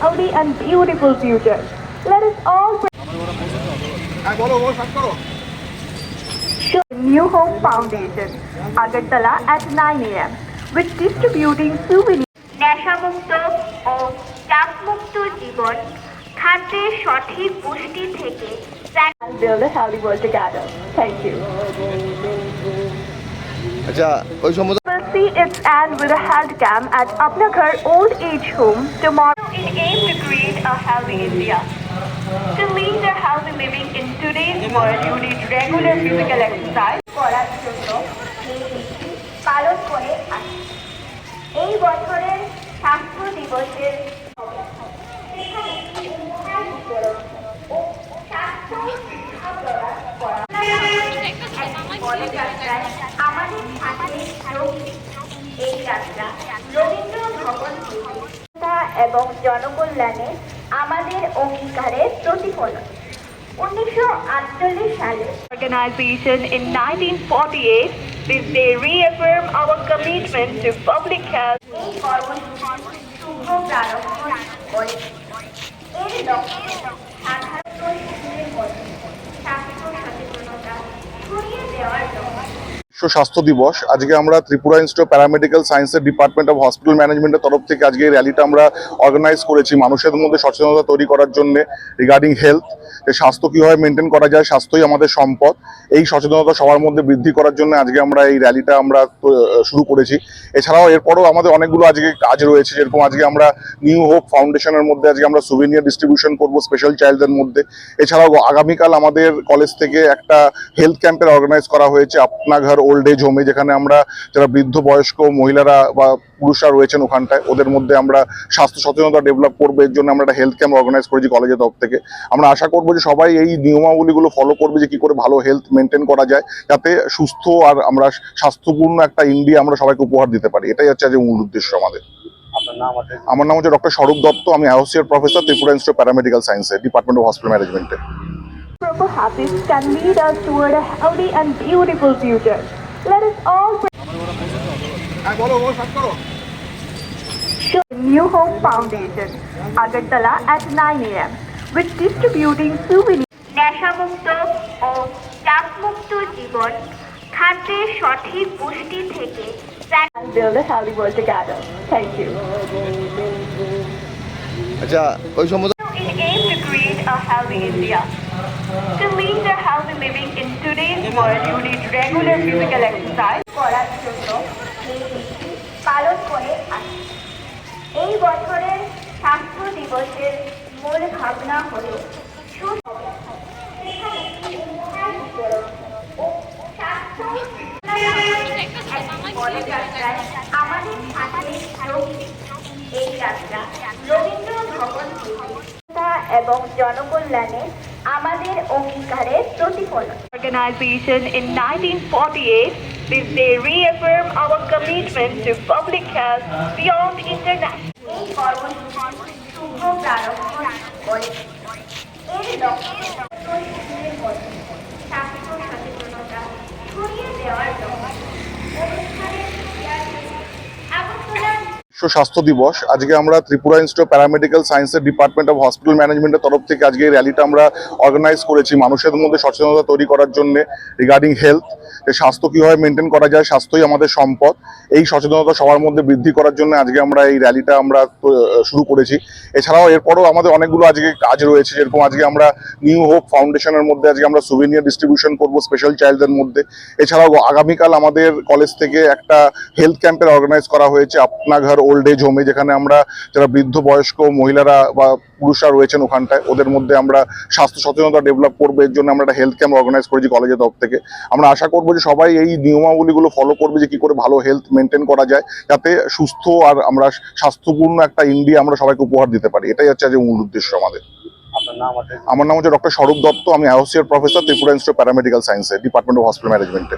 healthy and beautiful future. Let us all হ্যাঁ বলো বলো সাত করো show New Hope Foundation, Agartala at 9 a.m. with distributing souvenirs. নেশামুক্ত ও চাপমুক্ত জীবন খাদ্যের সঠিক পুষ্টি থেকে and build a healthy world together. Thank you. আচ্ছা ওই সমস্ত We'll see its end with a health camp at Apnaghar Old Age Home tomorrow in aim to create a healthy India. To lead a healthy living in today's world, you need regular physical exercise. করার জন্য এই দিনটি পালন করে আসছে এই বছরের স্বাস্থ্য দিবসের সেখানে উপহার বিতরণ ও স্বাস্থ্য শিক্ষা প্রদান করা এক পদযাত্রায় আমাদের সাথে রোগী এই যাত্রা রবীন্দ্র ভবন থেকে এবং জনকল্যাণে আমাদের অঙ্গীকারের প্রতিফলন Organization in 1948, this they reaffirm our commitment to public health শিশুদের মধ্যে স্বাস্থ্য সচেতনতা ছড়িয়ে দেওয়ার লক্ষ্য বিশ্ব স্বাস্থ্য দিবস। আজকে আমরা ত্রিপুরা ইনস্টিটিউট প্যারামেডিক্যাল সায়েন্সের ডিপার্টমেন্ট অফ হসপিটাল ম্যানেজমেন্টের তরফ থেকে আজকে এই র্যালিটা আমরা অর্গানাইজ করেছি মানুষের মধ্যে সচেতনতা তৈরি করার জন্য রিগার্ডিং হেলথ যে স্বাস্থ্য কীভাবে মেনটেন করা যায়, স্বাস্থ্যই আমাদের সম্পদ। এই সচেতনতা সবার মধ্যে বৃদ্ধি করার জন্য আজকে আমরা এই র্যালিটা আমরা শুরু করেছি। এছাড়াও এরপরও আমাদের অনেকগুলো আজকে কাজ রয়েছে, যেরকম আজকে আমরা নিউ হোপ ফাউন্ডেশনের মধ্যে আজকে আমরা সুভেনিয়ার ডিস্ট্রিবিউশন করব স্পেশাল চাইল্ডদের মধ্যে। এছাড়াও আগামীকাল আমাদের কলেজ থেকে একটা হেলথ ক্যাম্পের অর্গানাইজ করা হয়েছে আপনা ঘর ওল্ড এজ হোমে যেখানে আমরা যারা বৃদ্ধ বয়স্ক মহিলারা বা পুরুষরা রয়েছেন ওখানটায় ওদের মধ্যে আমরা স্বাস্থ্য সচেতনতা ডেভেলপ করব এর জন্য আমরা একটা হেলথ ক্যাম্প অর্গানাইজ করেছি কলেজের তরফ থেকে। আমরা আশা করব যে সবাই এই নিয়মাবলীগুলো ফলো করবে যে কি করে ভালো হেলথ মেনটেন করা যায় যাতে সুস্থ আর আমরা স্বাস্থ্যপূর্ণ একটা ইন্ডিয়া আমরা সবাইকে উপহার দিতে পারি। এটাই হচ্ছে আজ মূল উদ্দেশ্য আমাদের। আমার নাম হচ্ছে ডক্টর স্বরূপ দত্ত আমি associate professor Tripura institute paramedical সায়েন্সে ডিপার্টমেন্ট অফ হসপিটাল ম্যানেজমেন্টে Proper habits can lead us toward a healthy and beautiful future. Let us all হ্যাঁ বলো বলো সাত করো show New Hope Foundation, Agartala at 9 a.m. with distributing souvenirs. নেশামুক্ত ও চাপমুক্ত জীবন খাদ্যের সঠিক পুষ্টি থেকে and build a healthy world together. Thank you. আচ্ছা ওই সমস্ত In aim to create a healthy India. To lead a healthy living in world, you need regular physical exercise. করার জন্য পালন করে এই বছরের স্বাস্থ্য দিবসের মূল ভাবনা হল এই যাত্রা রবীন্দ্র ভবন এবং জনকল্যাণে আমাদের অঙ্গীকারের প্রতিফলন Organization in 1948, this day reaffirm our commitment to public health beyond international. এই কর্মসূচি শুভ প্রারম্ভ করে আগরতলা বিশ্ব স্বাস্থ্য দিবস। আজকে আমরা ত্রিপুরা ইনস্টিটিউট প্যারামেডিক্যাল সায়েন্সের ডিপার্টমেন্ট অফ হসপিটাল ম্যানেজমেন্টের তরফ থেকে আজকে এই র্যালিটা আমরা অর্গানাইজ করেছি মানুষের মধ্যে সচেতনতা তৈরি করার জন্য রিগার্ডিং হেলথ স্বাস্থ্য কীভাবে মেনটেন করা যায়, স্বাস্থ্যই আমাদের সম্পদ। এই সচেতনতা সবার মধ্যে বৃদ্ধি করার জন্য আজকে আমরা এই র্যালিটা আমরা শুরু করেছি। এছাড়াও এরপরও আমাদের অনেকগুলো আজকে কাজ রয়েছে, যেরকম আজকে আমরা নিউ হোপ ফাউন্ডেশনের মধ্যে আজকে আমরা সুভেনিয়ার ডিস্ট্রিবিউশন করব স্পেশাল চাইল্ডদের মধ্যে। এছাড়াও আগামীকাল আমাদের কলেজ থেকে একটা হেলথ ক্যাম্পের অর্গানাইজ করা হয়েছে আপনা ঘর ওল্ড এজ হোমে যেখানে আমরা যারা বৃদ্ধ বয়স্ক মহিলারা বা পুরুষরা রয়েছেন ওখানটায় ওদের মধ্যে আমরা স্বাস্থ্য সচেতনতা ডেভেলপ করব। এর জন্য আমরা একটা হেলথ ক্যাম্প অর্গানাইজ করেছি কলেজের তরফ থেকে। আমরা আশা করব যে সবাই এই নিয়মাবলীগুলো ফলো করবে যে কি করে ভালো হেলথ মেনটেন করা যায় যাতে সুস্থ আর আমরা স্বাস্থ্যপূর্ণ একটা ইন্ডিয়া আমরা সবাইকে উপহার দিতে পারি। এটাই হচ্ছে আজকে মূল উদ্দেশ্য আমাদের। আমার নাম হচ্ছে ডক্টর স্বরূপ দত্ত। আমি associate professor Tripura institute paramedical সায়েন্সে ডিপার্টমেন্ট অফ হসপিটাল ম্যানেজমেন্টে